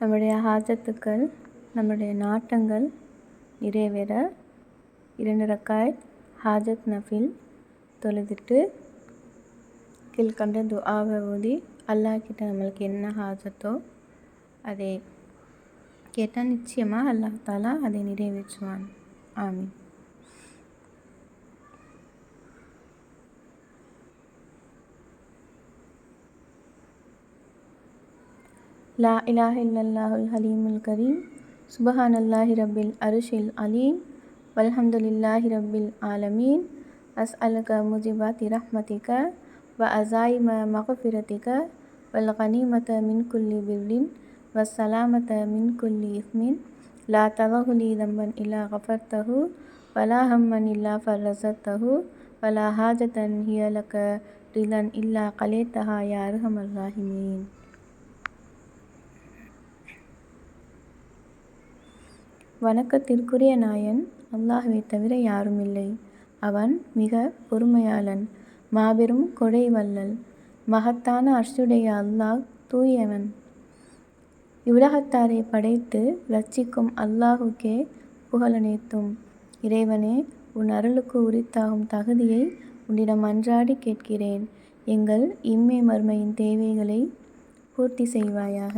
நம்முடைய ஹாஜத்துக்கள் நம்முடைய நாட்டங்கள் நிறைவேற இரண்டு ரக்காய் ஹாஜத் நஃபில் தொழுதுட்டு கீழ்கண்ட துஆவை ஊதி அல்லாஹ் கிட்ட நம்மளுக்கு என்ன ஹாஜத்தோ அதை கேட்டால் நிச்சயமாக அல்லாஹ் தாலா அதை நிறைவேற்றுவான். ஆமீன். لا إله إلا الله الحليم الكريم. سبحان الله رب العرش العليم. والحمد لله رب العالمين. أسألك مجبات رحمتك وأزائم مغفرتك والغنيمة من كل بر والسلامة من كل إثم. لا تضغ لي ذنبا إلا غفرته ولا هما إلا فرزته ولا حاجة هي لك رضا إلا قليتها يا أرحم الراحمين. வணக்கத்திற்குரிய நாயன் அல்லாஹ்வை தவிர யாரும் இல்லை அவன் மிக பொறுமையாளன் மாபெரும் கொடை வல்லல் மகத்தான அர்ஷுடைய அல்லாஹ் தூயவன். இவ்வுலகத்தாரை படைத்து ரட்சிக்கும் அல்லாஹுக்கே புகழனைத்தும் இறைவனே உன் அருளுக்கு உரித்தாகும் தகுதியை உன்னிடம் அன்றாடி கேட்கிறேன். எங்கள் இம்மை மர்மையின் தேவைகளை பூர்த்தி செய்வாயாக.